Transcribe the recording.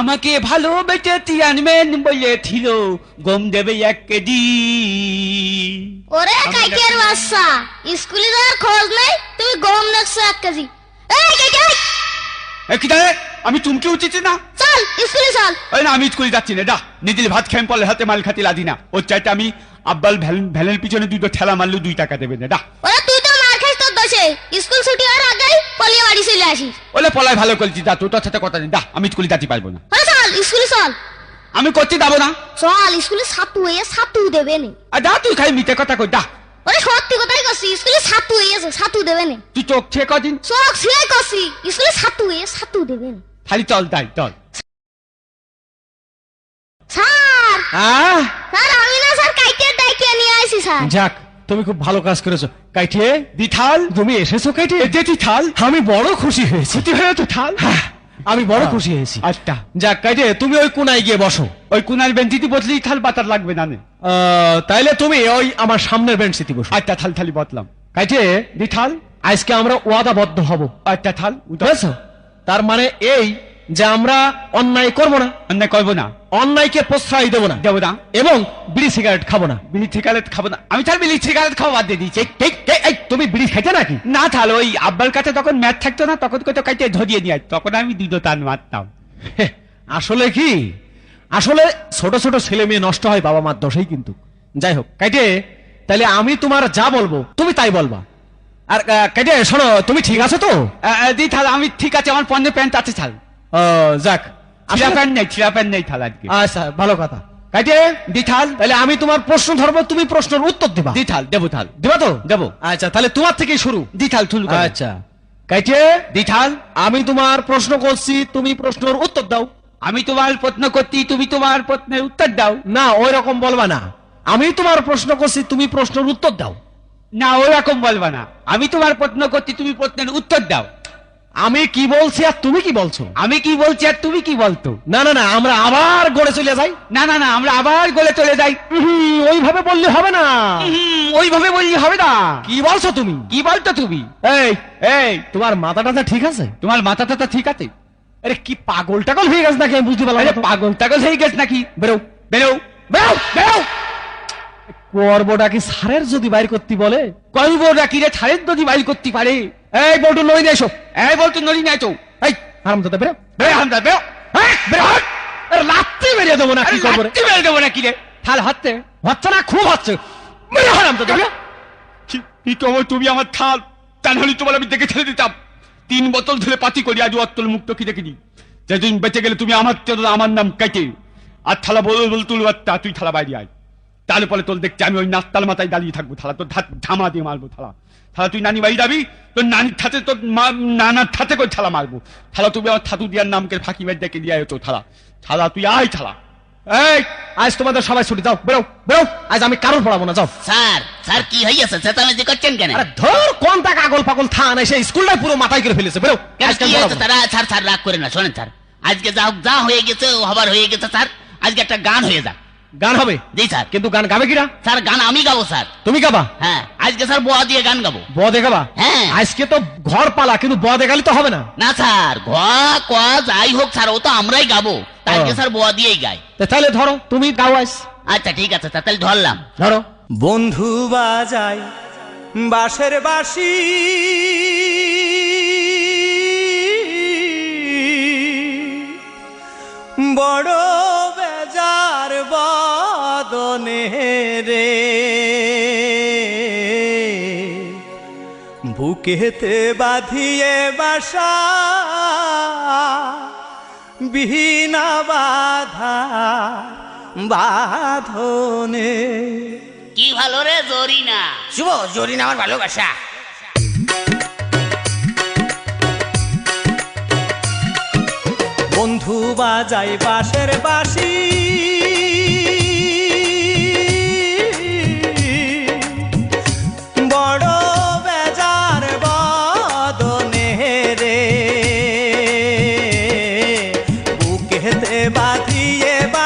আমাকে ভালোবেসে আনবেন বলেছিল গম দেবে এক কেজি। ওরে কাইকের বাচ্চা স্কুলে যাওয়ার খোঁজ নেই তুমি গম দেখছ এক কেজি। আমি চুমকে উচিত না? চল স্কুলে চল। ওই না আমি স্কুলে যাচ্ছি না ডা নিজের ভাত খেয়ে পলে হাতে মাল খাতে লাদি না। ওর চাইতে আমি আব্বাল ভ্যানের পিছনে দুটো ঠেলা মারলে দুই টাকা দেবে না ডা দোষে স্কুল ছুটি হওয়ার আগেই পলিয়ে বাড়ি চলে আসিস। ওলে পলায় ভালো করেছি দা তোর সাথে কথা নেই। দা আমি স্কুলে যেতে পারব না। ওরে চল স্কুলে চল। আমি করতে যাব না। চল স্কুলে ছাতু হয়ে ছাতু দেবে নে। আর দা তুই খাই মিথ্যে কথা কই দা ওরে সত্যি কথাই করছি স্কুলে ছাতু হয়েছে ছাতু দেবে নে। তুই চোখ ছে কদিন? চোখ ছিঁড়ে করছি স্কুলে ছাতু হয়ে ছাতু দেবে নে। খালি চল তাই চল। স্যার! আহ! স্যার আমি না স্যার কাইটের ডাইকে নিয়ে আসি স্যার। যাক তুমি খুব ভালো কাজ করেছ। কাইটে দিথাল? তুমি এসেছ কাইটে এ যে থাল আমি বড় খুশি হয়েছি। হয়ে তো থাল? হ্যাঁ, আমি বড় খুশি হয়েছি। আচ্ছা। যাক কাইটে তুমি ওই কোনায় গিয়ে বসো। ওই কুনার বেঞ্চিটি বসলে থাল বাতার লাগবে না তাইলে তুমি ওই আমার সামনের বেঞ্চিতে বসো। আচ্ছা থাল থালি বদলাম। কাইটে দিথাল? আজকে আমরা ওয়াদাবদ্ধ হব। আচ্ছা থাল বুঝেছ? তার মানে এই যে আমরা অন্যায় করব না অন্যায় করব না। অন্যায়কে প্রশ্রয় দেবো না দেবো না। এবং বিড়ি সিগারেট খাব না। বিড়ি সিগারেট খাব না। আমি তার বিড়ি সিগারেট খাওয়া বাদ দিয়ে দিয়েছি। তুমি বিড়ি খাইতে নাকি? না তাহলে ওই আব্বার কাছে তখন ম্যাথ থাকতো না তখন কত কাইতে ধরিয়ে নিয়ে তখন আমি দুটো টান মারতাম। আসলে কি? আসলে ছোট ছোট ছেলে মেয়ে নষ্ট হয় বাবা মার দোষেই কিন্তু। যাই হোক কাইটে তাহলে আমি তোমার যা বলব তুমি তাই বলবা। আর কাইটে শোনো তুমি ঠিক আছো তো? দি থাল আমি ঠিক আছে আমার পণ্যে প্যান্ট আছে থাল আহ, যাক। আসলে- নেই ছিলা প্যান্ট নেই থাল আজকে। আচ্ছা ভালো কথা। কাইটে? দি থাল তাহলে আমি তোমার প্রশ্ন ধরবো তুমি প্রশ্নের উত্তর দিবা। দি থাল দেবো থাল। দিবা তো? দেবো। আচ্ছা তাহলে তোমার থেকেই শুরু। দি থাল আচ্ছা। কাইটে? দি থাল আমি তোমার প্রশ্ন করছি তুমি প্রশ্নের উত্তর দাও। আমি তোমার প্রশ্ন করছি তুমি তোমার প্রশ্নের উত্তর দাও। না ওই রকম বলবা না। আমি তোমার প্রশ্ন করছি তুমি প্রশ্নের উত্তর দাও। না ওরকম বলবা না। আমি তোমার প্রশ্ন করছি তুমি প্রশ্নের উত্তর দাও। আমি কি বলছি আর তুমি কি বলছো? আমি কি বলছি আর তুমি কি বলতো? না না না আমরা আবার গড়ে চলে যাই। না না না আমরা আবার গলে চলে যাই। ওইভাবে বললে হবে না। ওইভাবে বললি হবে না। কি বলছো তুমি? কি বলতো তুমি? এই এই তোমার মাথা টাথা ঠিক আছে? তোমার মাথা টাথা ঠিক আছে। আরে কি পাগল টাগল হয়ে গেছে নাকি আমি বুঝতে পারলাম আরে পাগল টাগল হয়ে গেছ নাকি? বেরো বেরো বেরো বেরো! করবোটা কি সারের যদি বাইর করতে বলে? নাকি রে ছাড়ের যদি বাইর করতে পারে? এই বলটু নই নিয়ে এসো। এই নড়ি না তো এই হারাম দাদা বেরো বেরো। হামদা বেরো বেরো লাত্তি বেরিয়ে দেবো না কি করব লাত্তি মেরে দেবো নাকি রে? থাল হাতে হচ্ছে না? খুব হচ্ছে। বেরো হারাম দাদা বেরো কি তুমি আমার থাল। তা নাহলে তোমার আমি দেখে ছেড়ে দিতাম? তিন বোতল ধরে পাতি করি আজ অত্তল মুক্ত কি দেখিনি? যেদিন বেঁচে গেলে তুমি আমার আমার নাম কেটে। আর থালা বল বল তুল তুই থালা বাইরে আয়। তাহলে পরে তোর দেখছি আমি ওই নাস্তার মাথায় দাঁড়িয়ে থাকব থালা তোর ঝামা দিয়ে মারবো থালা। থালা তুই নানি বাড়ি যাবি? তোর নানির ঠাতে তোর মা- নানার ঠাতে করে থালা মারবো। থালা তুমি আমার থাতু দিয়ার নামকে ফাঁকি বাড়ি ডেকে দিয়ে আয় তো থালা। থালা তুই আয় থালা। এই আজ তোমাদের সবাই ছুটি বেরো বেরো। আজ আমি কারোর পড়াবো না যাও। স্যার স্যার কি চেঁচামেচি করছেন কেন? আরে ধর কোন টাকা আগল পাগল থা সেই স্কুলটাই পুরো মাথায় করে ফেলেছে বেরো। তারা স্যার স্যার রাগ করে না শোনেন স্যার। আজকে যা যা হয়ে গেছে হবার হয়ে গেছে স্যার। আজকে একটা গান হয়ে যাক। গান হবে? জি স্যার। কিন্তু গান গাবে কিরা? স্যার গান আমি গাবো স্যার। তুমি গাবা? হ্যাঁ। আজকে স্যার বোয়া দিয়ে গান গাবো। ব দেখাবা হ্যাঁ। আজকে তো ঘর পালা কিন্তু ব দেখালি তো হবে না। না স্যার ঘ ক যাই হোক স্যার ও তো আমরাই গাবো। তা আজকে স্যার বোয়া দিয়েই গাই। তা তাহলে ধরো তুমি গাও আইস আচ্ছা ঠিক আছে স্যার তাহলে ধরলাম। ধরো। বন্ধু বাজায় বাঁশের বাঁশি। বড় বদনে রে। বুকেতে বাঁধিয়ে বাসা বিহীনা বাধা বাঁধনে। কি ভালো রে জরি না শুভ জরিন আমার ভালোবাসা। বন্ধু বাজাই বাঁশের বাঁশি দিয়ে বা